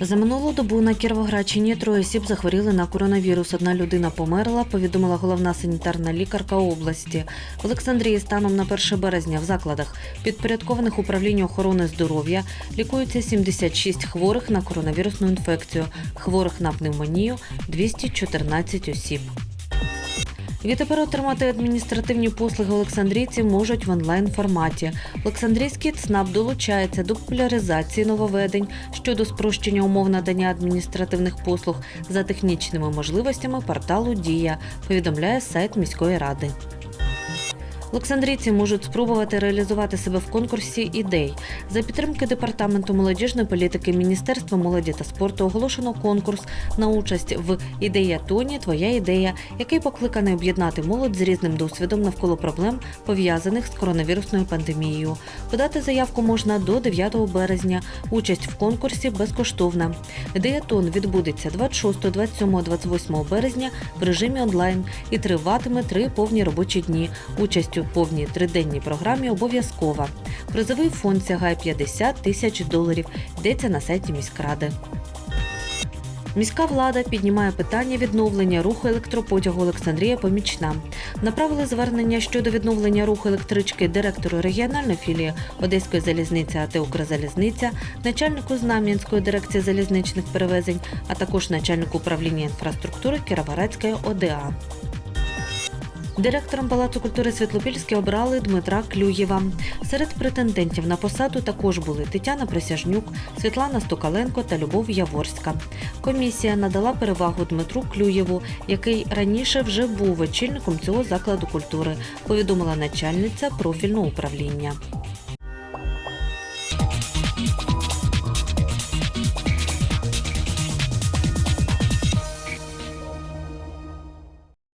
За минулу добу на Кіровоградщині троє осіб захворіли на коронавірус. Одна людина померла, повідомила головна санітарна лікарка області. В Олександрії станом на 1 березня в закладах, підпорядкованих управлінню охорони здоров'я, лікуються 76 хворих на коронавірусну інфекцію, хворих на пневмонію 214 осіб. Відтепер отримати адміністративні послуги олександрійці можуть в онлайн форматі. Олександрійський ЦНАП долучається до популяризації нововведень щодо спрощення умов надання адміністративних послуг за технічними можливостями порталу Дія, повідомляє сайт міської ради. Олександрійці можуть спробувати реалізувати себе в конкурсі ідей. За підтримки департаменту молодіжної політики Міністерства молоді та спорту оголошено конкурс на участь в ідея Тоні Твоя ідея, який покликаний об'єднати молодь з різним досвідом навколо проблем, пов'язаних з коронавірусною пандемією. Подати заявку можна до 9 березня. Участь в конкурсі безкоштовна. Ідеятон відбудеться 26, 27, 28 березня в режимі онлайн і триватиме три повні робочі дні. Участь у повній триденній програмі обов'язкова. Призовий фонд сягає 50 тисяч доларів. Йдеться на сайті міськради. Міська влада піднімає питання відновлення руху електропотягу Олександрія Помічна. Направили звернення щодо відновлення руху електрички директору регіональної філії Одеської залізниці АТ «Укрзалізниця», начальнику Знам'янської дирекції залізничних перевезень, а також начальнику управління інфраструктури Кіровоградської ОДА. Директором Палацу культури Світлопільське обрали Дмитра Клюєва. Серед претендентів на посаду також були Тетяна Присяжнюк, Світлана Стукаленко та Любов Яворська. Комісія надала перевагу Дмитру Клюєву, який раніше вже був очільником цього закладу культури, повідомила начальниця профільного управління.